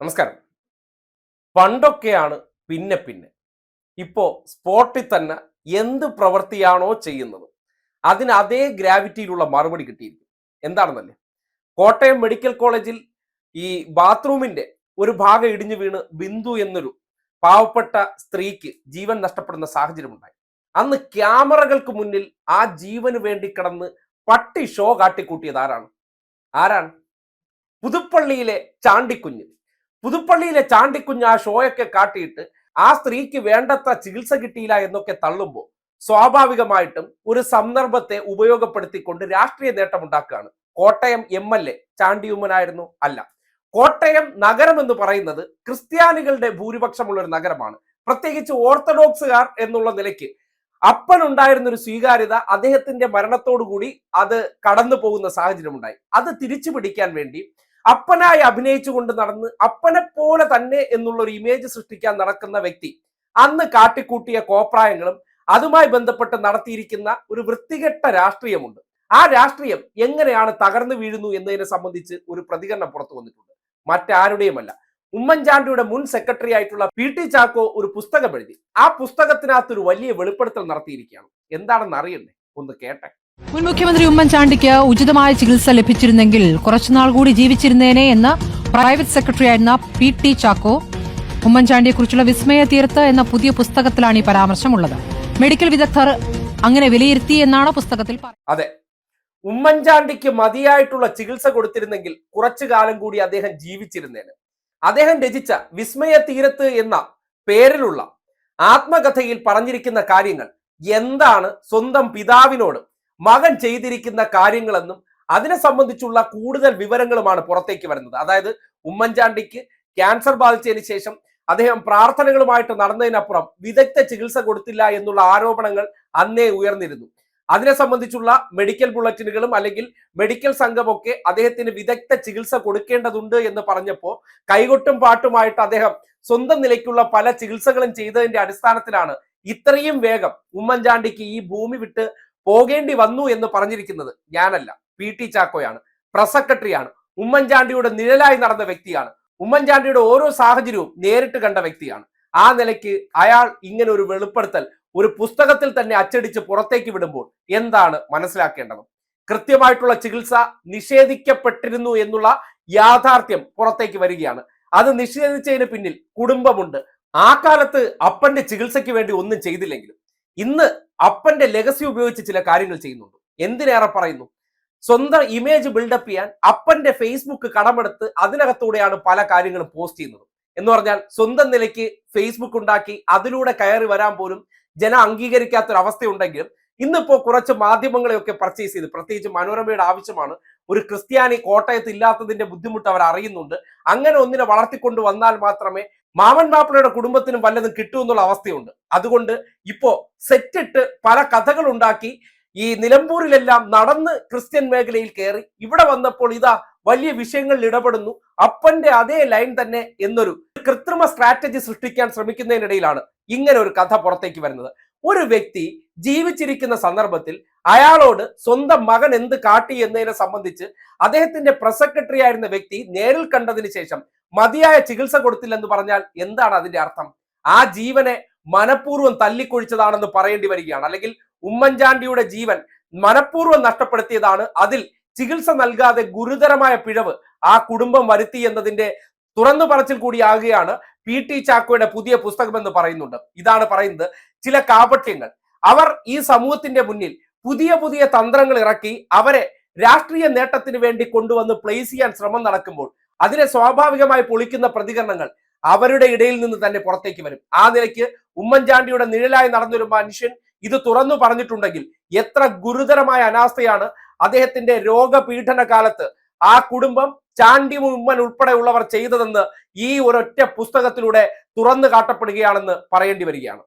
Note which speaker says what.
Speaker 1: നമസ്കാരം. പണ്ടൊക്കെയാണ് പിന്നെ പിന്നെ. ഇപ്പോ സ്പോട്ടിൽ തന്നെ എന്ത് പ്രവൃത്തിയാണോ ചെയ്യുന്നത് അതിന് അതേ ഗ്രാവിറ്റിയിലുള്ള മറുപടി കിട്ടിയിരിക്കും എന്താണെന്നല്ലേ? കോട്ടയം മെഡിക്കൽ കോളേജിൽ ഈ ബാത്റൂമിന്റെ ഒരു ഭാഗം ഇടിഞ്ഞു വീണ് ബിന്ദു എന്നൊരു പാവപ്പെട്ട സ്ത്രീക്ക് ജീവൻ നഷ്ടപ്പെടുന്ന സാഹചര്യമുണ്ടായി. അന്ന് ക്യാമറകൾക്ക് മുന്നിൽ ആ ജീവന് വേണ്ടി കിടന്ന് പട്ടി ഷോ കാട്ടിക്കൂട്ടിയത് ആരാണ്? ആരാണ്? പുതുപ്പള്ളിയിലെ ചാണ്ടിക്കുഞ്ഞ് പുതുപ്പള്ളിയിലെ ചാണ്ടിക്കുഞ്ഞ് ആ ഷോയൊക്കെ കാട്ടിയിട്ട് ആ സ്ത്രീക്ക് വേണ്ടത്ര ചികിത്സ കിട്ടിയില്ല എന്നൊക്കെ തള്ളുമ്പോൾ സ്വാഭാവികമായിട്ടും ഒരു സന്ദർഭത്തെ ഉപയോഗപ്പെടുത്തിക്കൊണ്ട് രാഷ്ട്രീയ നേട്ടമുണ്ടാക്കുകയാണ്. കോട്ടയം എം എൽ എ ചാണ്ടിയുമ്മനായിരുന്നു അല്ല. കോട്ടയം നഗരം എന്ന് പറയുന്നത് ക്രിസ്ത്യാനികളുടെ ഭൂരിപക്ഷമുള്ള ഒരു നഗരമാണ്. പ്രത്യേകിച്ച് ഓർത്തഡോക്സുകാർ എന്നുള്ള നിലയ്ക്ക് അപ്പൻ ഉണ്ടായിരുന്ന ഒരു സ്വീകാര്യത അദ്ദേഹത്തിന്റെ മരണത്തോടുകൂടി അത് കടന്നു പോകുന്ന സാഹചര്യം ഉണ്ടായി അത് തിരിച്ചു പിടിക്കാൻ വേണ്ടി അപ്പനായി അഭിനയിച്ചുകൊണ്ട് നടന്ന് അപ്പനെ പോലെ തന്നെ എന്നുള്ള ഒരു ഇമേജ് സൃഷ്ടിക്കാൻ നടക്കുന്ന വ്യക്തി. അന്ന് കാട്ടിക്കൂട്ടിയ കോപ്രായങ്ങളും അതുമായി ബന്ധപ്പെട്ട് നടത്തിയിരിക്കുന്ന ഒരു വൃത്തികെട്ട രാഷ്ട്രീയമുണ്ട്. ആ രാഷ്ട്രീയം എങ്ങനെയാണ് തകർന്നു വീഴുന്നു എന്നതിനെ സംബന്ധിച്ച് ഒരു പ്രതികരണം പുറത്തു വന്നിട്ടുണ്ട്. മറ്റാരുടെയുമല്ല. ഉമ്മൻചാണ്ടിയുടെ മുൻ സെക്രട്ടറി ആയിട്ടുള്ള പി ടി ചാക്കോ ഒരു പുസ്തകം എഴുതി. ആ പുസ്തകത്തിനകത്ത് ഒരു വലിയ വെളിപ്പെടുത്തൽ നടത്തിയിരിക്കുകയാണ്. എന്താണെന്ന് അറിയണ്ടേ? ഒന്ന് കേട്ടെ.
Speaker 2: മുൻ മുഖ്യമന്ത്രി ഉമ്മൻചാണ്ടിക്ക് ഉചിതമായ ചികിത്സ ലഭിച്ചിരുന്നെങ്കിൽ കുറച്ചുനാൾ കൂടി ജീവിച്ചിരുന്നേനെ എന്ന് പ്രൈവറ്റ് സെക്രട്ടറി ആയിരുന്ന പി ടി ചാക്കോ ഉമ്മൻചാണ്ടിയെക്കുറിച്ചുള്ള വിസ്മയ തീർത്ത് എന്ന പുതിയ പുസ്തകത്തിലാണ് ഈ പരാമർശമുള്ളത്. മെഡിക്കൽ വിദഗ്ധർ അങ്ങനെ വിലയിരുത്തി എന്നാണ് പുസ്തകത്തിൽ
Speaker 1: അതെ. ഉമ്മൻചാണ്ടിക്ക് മതിയായിട്ടുള്ള ചികിത്സ കൊടുത്തിരുന്നെങ്കിൽ കുറച്ചു കാലം കൂടി അദ്ദേഹം ജീവിച്ചിരുന്നേനെ. അദ്ദേഹം രചിച്ച വിസ്മയ തീരത്ത് എന്ന പേരിലുള്ള ആത്മകഥയിൽ പറഞ്ഞിരിക്കുന്ന കാര്യങ്ങൾ എന്താണ് സ്വന്തം പിതാവിനോട് മകൻ ചെയ്തിരിക്കുന്ന കാര്യങ്ങളെന്നും അതിനെ സംബന്ധിച്ചുള്ള കൂടുതൽ വിവരങ്ങളുമാണ് പുറത്തേക്ക് വരുന്നത്. അതായത് ഉമ്മൻചാണ്ടിക്ക് ക്യാൻസർ ബാധിച്ചതിന് ശേഷം അദ്ദേഹം പ്രാർത്ഥനകളുമായിട്ട് നടന്നതിനപ്പുറം വിദഗ്ധ ചികിത്സ കൊടുത്തില്ല എന്നുള്ള ആരോപണങ്ങൾ അന്നേ ഉയർന്നിരുന്നു. അതിനെ സംബന്ധിച്ചുള്ള മെഡിക്കൽ ബുള്ളറ്റിനുകളും അല്ലെങ്കിൽ മെഡിക്കൽ സംഘമൊക്കെ അദ്ദേഹത്തിന് വിദഗ്ധ ചികിത്സ കൊടുക്കേണ്ടതുണ്ട് എന്ന് പറഞ്ഞപ്പോൾ കൈകൊട്ടും പാട്ടുമായിട്ട് അദ്ദേഹം സ്വന്തം നിലയ്ക്കുള്ള പല ചികിത്സകളും ചെയ്തതിന്റെ അടിസ്ഥാനത്തിലാണ് ഇത്രയും വേഗം ഉമ്മൻചാണ്ടിക്ക് ഈ ഭൂമി വിട്ട് പോകേണ്ടി വന്നു എന്ന് പറഞ്ഞിരിക്കുന്നത് ഞാനല്ല. P T ചാക്കോയാണ്. പ്രസ് സെക്രട്ടറിയാണ്. ഉമ്മൻചാണ്ടിയുടെ നിഴലായി നടന്ന വ്യക്തിയാണ്. ഉമ്മൻചാണ്ടിയുടെ ഓരോ സാഹചര്യവും നേരിട്ട് കണ്ട വ്യക്തിയാണ്. ആ നിലയ്ക്ക് അയാൾ ഇങ്ങനെ ഒരു വെളിപ്പെടുത്തൽ ഒരു പുസ്തകത്തിൽ തന്നെ അച്ചടിച്ച് പുറത്തേക്ക് വിടുമ്പോൾ എന്താണ് മനസ്സിലാക്കേണ്ടത്? കൃത്യമായിട്ടുള്ള ചികിത്സ നിഷേധിക്കപ്പെട്ടിരുന്നു എന്നുള്ള യാഥാർത്ഥ്യം പുറത്തേക്ക് വരികയാണ്. അത് നിഷേധിച്ചതിന് പിന്നിൽ കുടുംബമുണ്ട്. ആ കാലത്ത് അപ്പന്റെ ചികിത്സയ്ക്ക് വേണ്ടി ഒന്നും ചെയ്തില്ലെങ്കിലും ഇന്ന് അപ്പന്റെ ലെഗസി ഉപയോഗിച്ച് ചില കാര്യങ്ങൾ ചെയ്യുന്നുണ്ട്. എന്തിനേറെ പറയുന്നു? സ്വന്തം ഇമേജ് ബിൽഡപ്പ് ചെയ്യാൻ അപ്പന്റെ ഫേസ്ബുക്ക് കടമെടുത്ത് അതിനകത്തൂടെയാണ് പല കാര്യങ്ങളും പോസ്റ്റ് ചെയ്യുന്നത്. എന്ന് പറഞ്ഞാൽ സ്വന്തം നിലയ്ക്ക് ഫേസ്ബുക്ക് ഉണ്ടാക്കി അതിലൂടെ കയറി വരാൻ പോലും ജന അംഗീകരിക്കാത്തൊരവസ്ഥയുണ്ടെങ്കിലും ഇന്നിപ്പോ കുറച്ച് മാധ്യമങ്ങളെയൊക്കെ പർച്ചേസ് ചെയ്ത് പ്രത്യേകിച്ച് മനോരമയുടെ ആവശ്യമാണ് ഒരു ക്രിസ്ത്യാനി കോട്ടയത്ത് ഇല്ലാത്തതിന്റെ ബുദ്ധിമുട്ട് അവർ അറിയുന്നുണ്ട്. അങ്ങനെ ഒന്നിനെ വളർത്തിക്കൊണ്ട് വന്നാൽ മാത്രമേ മാമൻ മാപ്പിളയുടെ കുടുംബത്തിനും വല്ലതും കിട്ടൂ എന്നുള്ള അവസ്ഥയുണ്ട്. അതുകൊണ്ട് ഇപ്പോ സെറ്റിട്ട് പല കഥകൾ ഉണ്ടാക്കി ഈ നിലമ്പൂരിലെല്ലാം നടന്ന് ക്രിസ്ത്യൻ മേഖലയിൽ കയറി ഇവിടെ വന്നപ്പോൾ ഇതാ വലിയ വിഷയങ്ങളിൽ ഇടപെടുന്നു. അപ്പന്റെ അതേ ലൈൻ തന്നെ എന്നൊരു കൃത്രിമ സ്ട്രാറ്റജി സൃഷ്ടിക്കാൻ ശ്രമിക്കുന്നതിനിടയിലാണ് ഇങ്ങനെ ഒരു കഥ പുറത്തേക്ക് വരുന്നത്. ഒരു വ്യക്തി ജീവിച്ചിരിക്കുന്ന സന്ദർഭത്തിൽ അയാളോട് സ്വന്തം മകൻ എന്ത് കാട്ടി എന്നതിനെ സംബന്ധിച്ച് അദ്ദേഹത്തിന്റെ പ്രസ് സെക്രട്ടറി ആയിരുന്ന വ്യക്തി നേരിൽ കണ്ടതിന് ശേഷം മതിയായ ചികിത്സ കൊടുത്തില്ലെന്ന് പറഞ്ഞാൽ എന്താണ് അതിന്റെ അർത്ഥം? ആ ജീവനെ മനഃപൂർവം തല്ലിക്കൊഴിച്ചതാണെന്ന് പറയേണ്ടി വരികയാണ്. അല്ലെങ്കിൽ ഉമ്മൻചാണ്ടിയുടെ ജീവൻ മനഃപൂർവം നഷ്ടപ്പെടുത്തിയതാണ്. അതിൽ ചികിത്സ നൽകാതെ ഗുരുതരമായ പിഴവ് ആ കുടുംബം വരുത്തി എന്നതിന്റെ തുറന്നു പറച്ചിൽ കൂടിയാകുകയാണ് പി ടി ചാക്കോയുടെ പുതിയ പുസ്തകം എന്ന് പറയുന്നുണ്ട്. ഇതാണ് പറയുന്നത്. ചില കാപട്യങ്ങൾ. അവർ ഈ സമൂഹത്തിന്റെ മുന്നിൽ പുതിയ പുതിയ തന്ത്രങ്ങൾ ഇറക്കി അവരെ രാഷ്ട്രീയ നേട്ടത്തിന് വേണ്ടി കൊണ്ടുവന്ന് പ്ലേസ് ചെയ്യാൻ ശ്രമം നടക്കുമ്പോൾ അതിനെ സ്വാഭാവികമായി പൊളിക്കുന്ന പ്രതികരണങ്ങൾ അവരുടെ ഇടയിൽ നിന്ന് തന്നെ പുറത്തേക്ക് വരും. ആ നിലയ്ക്ക് ഉമ്മൻചാണ്ടിയുടെ നിഴലായി നടന്നൊരു മനുഷ്യൻ ഇത് തുറന്നു പറഞ്ഞിട്ടുണ്ടെങ്കിൽ എത്ര ഗുരുതരമായ അനാസ്ഥയാണ് അദ്ദേഹത്തിന്റെ രോഗപീഠന കാലത്ത് ആ കുടുംബം ചാണ്ടി ഉമ്മൻ ഉൾപ്പെടെയുള്ളവർ ചെയ്തതെന്ന് ഈ ഒരൊറ്റ പുസ്തകത്തിലൂടെ തുറന്നു കാട്ടപ്പെടുകയാണെന്ന് പറയേണ്ടി വരികയാണ്.